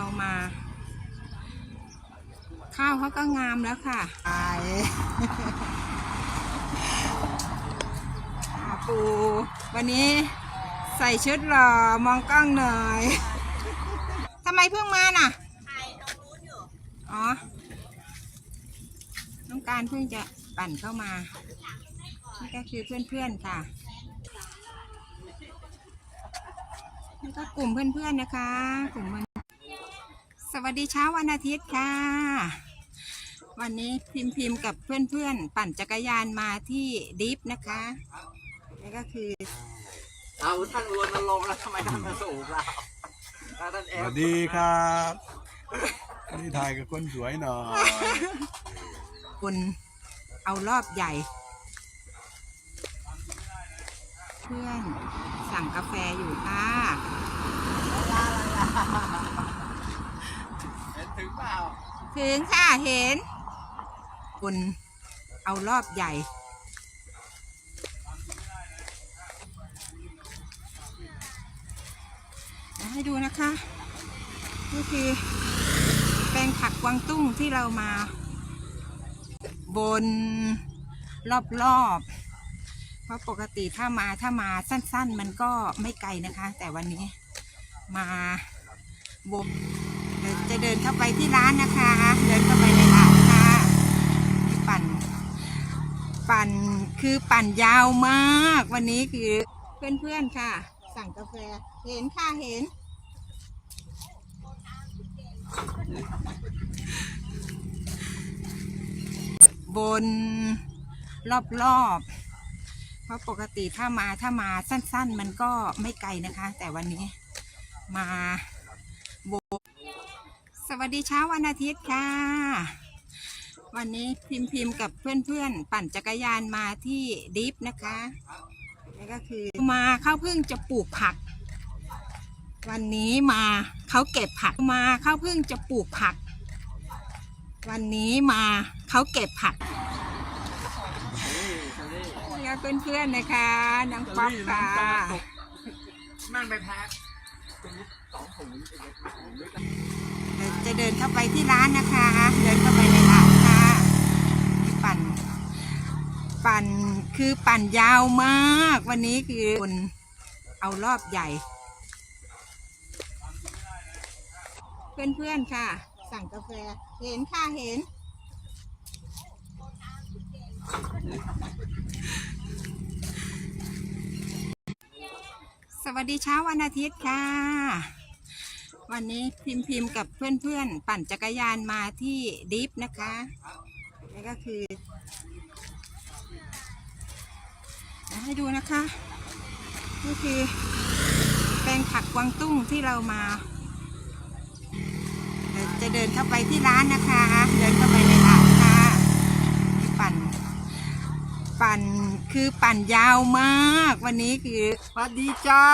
เรามา ข้าวเขาก็งามแล้วค่ะไปอ่าปูวันนี้ใส่ชุดหล่อมองกล้องหน่อยทำไมเพิ่งมาน่ะอ๋อ น้องการเพิ่งจะปั่นเข้ามา นี่ก็คือเพื่อนๆค่ะนี่ก็กลุ่มเพื่อนๆนะคะ กลุ่มมัน สวัสดีเช้าวันอาทิตย์ค่ะ วันนี้พิมพ์พิมพ์กับเพื่อนๆ ปั่นจักรยานมาที่ดิฟนะคะนี่ก็คือ เอาท่านรณรงค์แล้วทำไมท่านมาสูบเราแล้วท่านเอสฟวัสดีครับนี่ถ่ายกับคนสวยหน่อยคนเอารอบใหญ่ เพื่อนสั่งกาแฟอยู่ค่ะ พึงเปล่าถึงค่ะเห็นคนเอารอบใหญ่ ให้ดูนะคะนี่คือแปลงผักกวางตุ้งที่เรามา บนรอบๆ เพราะปกติถ้ามาถ้ามาสั้นๆ มันก็ไม่ไกลนะคะ แต่วันนี้มาบน ดี๋ยวจะเดินเข้าไปที่ร้านนะคะ เดินเข้าไปในร้านค่ะปั่น ปั่นคือปั่นยาวมาก วันนี้คือเพื่อนๆค่ะ สั่งกาแฟ เห็นค่ะเห็น บนรอบๆเพราะปกติถ้ามาถ้ามาสั้น ๆ มันก็ไม่ไกลนะคะ แต่วันนี้มา สวัสดีเช้าวันอาทิตย์ค่ะ วันนี้พิมพ์พิมพ์กับเพื่อนๆ ปั่นจักรยานมาที่ดิฟนะคะนี่ก็คือมาเขาเพิ่งจะปลูกผัก วันนี้มาเขาเก็บผักมาเขาเพิ่งจะปลูกผัก วันนี้มาเขาเก็บผักนี่ก็เพื่อนๆนะคะน้องป๊อปค่ะนั่งไปพักตรงนี้สองถุงด้วยกัน จะเดินเข้าไปที่ร้านนะคะ เดินเข้าไปในร้านค่ะนี่ปั่น ปั่นคือปั่นยาวมาก วันนี้คือคนเอารอบใหญ่ เพื่อนๆค่ะ สั่งกาแฟเห็นค่ะเห็นสวัสดีเช้าวันอาทิตย์ค่ะ วันนี้พิมพ์พิมพ์กับเพื่อนๆ ปั่นจักรยานมาที่ดิฟนะคะนี่ก็คือให้ดูนะคะนี่คือแปลงผักกวางตุ้งที่เรามาเดี๋ยวจะเดินเข้าไปที่ร้านนะคะ เดินเข้าไปในร้านค่ะนี่ปั่น ปั่นคือปั่นยาวมาก วันนี้คือสวัสดีจ้า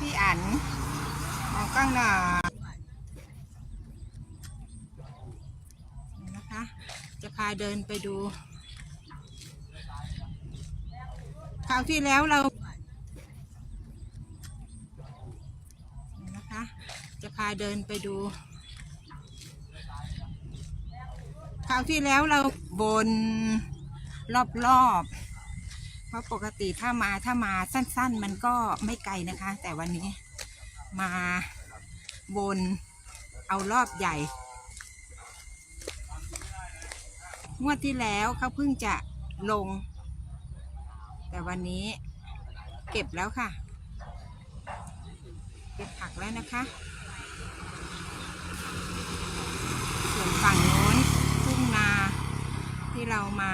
พี่อันมองกล้องหน่อยนี่นะคะ จะพาเดินไปดูคราวที่แล้วเรานี่นะคะ จะพาเดินไปดูคราวที่แล้วเราบนรอบๆ เพราะปกติถ้ามาถ้ามาสั้น ๆ มันก็ไม่ไกลนะคะ แต่วันนี้มาบนเอารอบใหญ่ งวดที่แล้วเขาเพิ่งจะลง แต่วันนี้เก็บแล้วค่ะ เก็บผักแล้วนะคะ ส่วนฝั่งโน้นทุ่งนาที่เรามา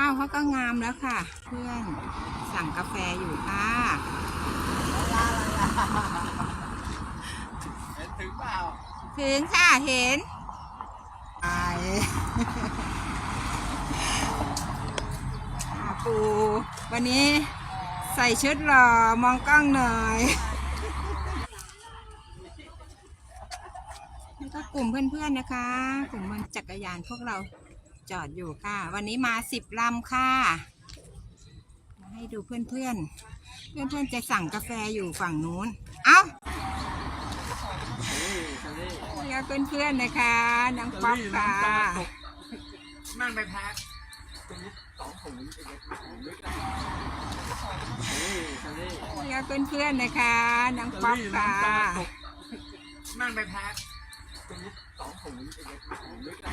ข้าวเขาก็งามแล้วค่ะ เพื่อนสั่งกาแฟอยู่ค่ะเห็นถึงเปล่าถึงค่ะเห็นไอปูวันนี้ใส่ชุดหล่อมองกล้องหน่อยนี่ก็กลุ่มเพื่อนๆนะคะ กลุ่มมันจักรยานพวกเรา จอดอยู่ค่ะ วันนี้มาสิบลำค่ะให้ดูเพื่อนเพื่อนเพื่อนเพื่อนๆจะสั่งกาแฟอยู่ฝั่งนู้น เอ้านี่ก็เพื่อนเพื่อนๆนะคะ น้องป๊อปค่ะนั่งไปพักตรงนี้สองถุงเล็กๆถุงด้วยกันนี่คันนี้นี่ก็เพื่อนเพื่อนๆนะคะ น้องป๊อปค่ะนั่งไปพักตรง นี้สองถุงเล็กๆถุงด้วยกัน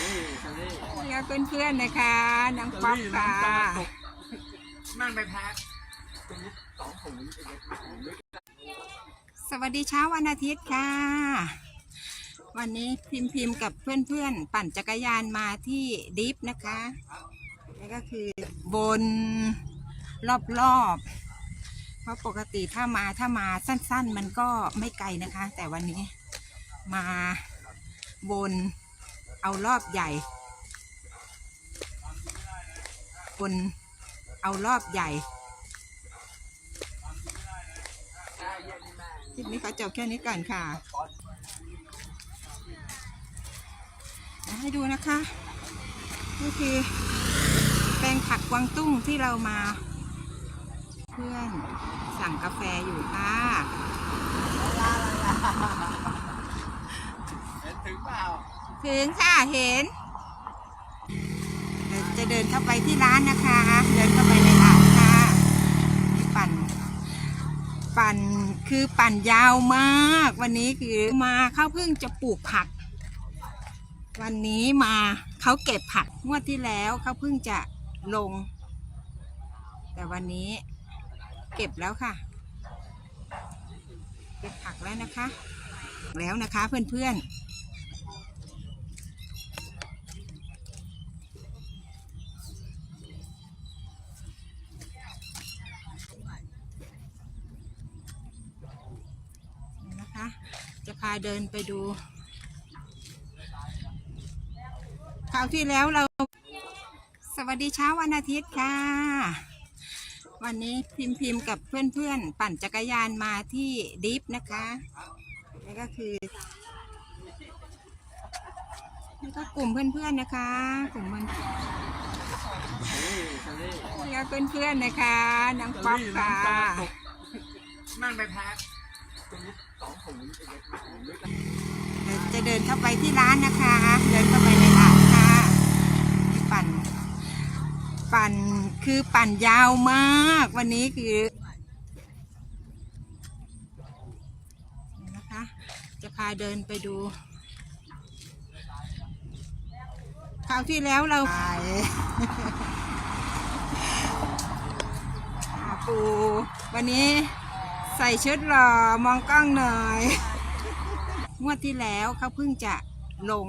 นี่คันนี้นี่ก็เพื่อนเพื่อนๆนะคะน้องป๊อปค่ะนั่งไปพักสวัสดีเช้าวันอาทิตย์ค่ะ วันนี้พิมพ์พิมพ์กับเพื่อนๆ ปั่นจักรยานมาที่ดิฟนะคะนี่ก็คือบนรอบๆ ราะปกติถ้ามาถ้ามาสั้น ๆ มันก็ไม่ไกลนะคะ แต่วันนี้มาบนเอารอบใหญ่บนเอารอบใหญ่คลิปนี้ขอจบแค่นี้ก่อนค่ะให้ดูนะคะนี่คือแปลงผักกวางตุ้งที่เรามา พื่อนสั่งกาแฟอยู่ค่ะเห็นถึงเปล่า ถึงค่ะ เห็นเดี๋ยวจะเดินเข้าไปที่ร้านนะคะ เดินเข้าไปในร้านค่ะนี่ปั่น ปั่น คือปั่นยาวมาก วันนี้คือมาเขาเพิ่งจะปลูกผัก วันนี้มาเขาเก็บผักงวดที่แล้วเขาเพิ่งจะลง แต่วันนี้ เก็บแล้วค่ะ เก็บผักแล้วนะคะ แล้วนะคะเพื่อนๆนะคะจะพาเดินไปดูคราวที่แล้วเรา สวัสดีเช้าวันอาทิตย์ค่ะ วันนี้พิมพ์พิมพ์กับเพื่อนๆ ปั่นจักรยานมาที่ดิฟนะคะนี่ก็คือนี่ก็กลุ่มเพื่อนๆนะคะ กลุ่มเพื่อนนี่คันนี่ก็เพื่อนๆนะคะน้องป๊อปค่ะนั่งไปพักจะเดินเข้าไปที่ร้านนะคะ เดินเข้าไปในร้านค่ะนี่ปั่น ปั่นคือปั่นยาวมาก วันนี้คือนะคะ จะพาเดินไปดูคราวที่แล้วเราไปปูวันนี้ใส่ชุดหล่อมองกล้องหน่อยงวดที่แล้วเขาเพิ่งจะลง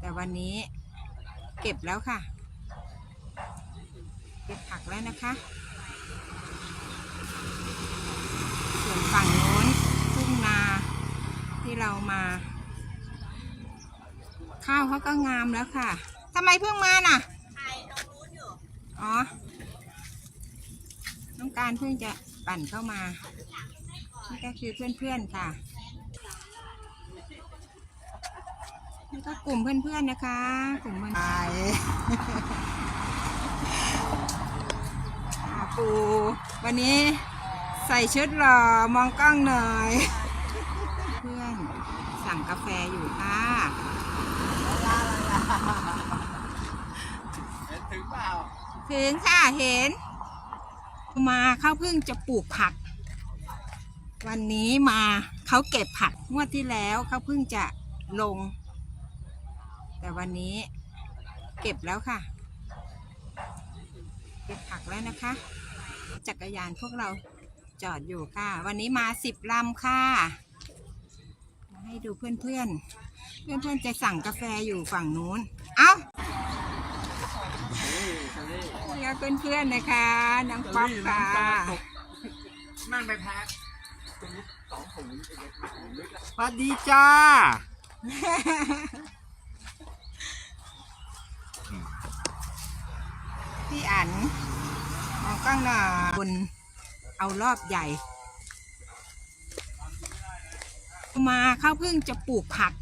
แต่วันนี้เก็บแล้วค่ะ เก็บผักแล้วนะคะ ส่วนฝั่งโน้นทุ่งนาที่เรามา ข้าวเขาก็งามแล้วค่ะทำไมเพิ่งมาน่ะอ๋อ น้องการเพิ่งจะปั่นเข้ามา นี่ก็คือเพื่อนๆค่ะนี่ก็กลุ่มเพื่อนๆนะคะ กลุ่มเพื่อนอ่า ปูวันนี้ใส่ชุดหล่อมองกล้องหน่อย เพื่อนสั่งกาแฟอยู่ค่ะถึงเปล่าถึงค่ะเห็น มาเขาเพิ่งจะปลูกผัก วันนี้มาเขาเก็บผักงวดที่แล้วเขาเพิ่งจะลง แต่วันนี้เก็บแล้วค่ะ เก็บผักแล้วนะคะ จักรยานพวกเราจอดอยู่ค่ะ วันนี้มาสิบลำค่ะ มาให้ดูเพื่อนเพื่อนๆเพื่อนเพื่อนๆจะสั่งกาแฟอยู่ฝั่งนู้น เอ้านี่คันนี้นี่ก็เพื่อนๆนะคะน้องป๊อปค่ะนั่งไปพักตรงนี้สองถุงเล็กๆถุงด้วยกันสวัสดีจ้าพี่อัน เอาข้างหน้าบนเอารอบใหญ่ มาข้าเพิ่งจะปลูกผัก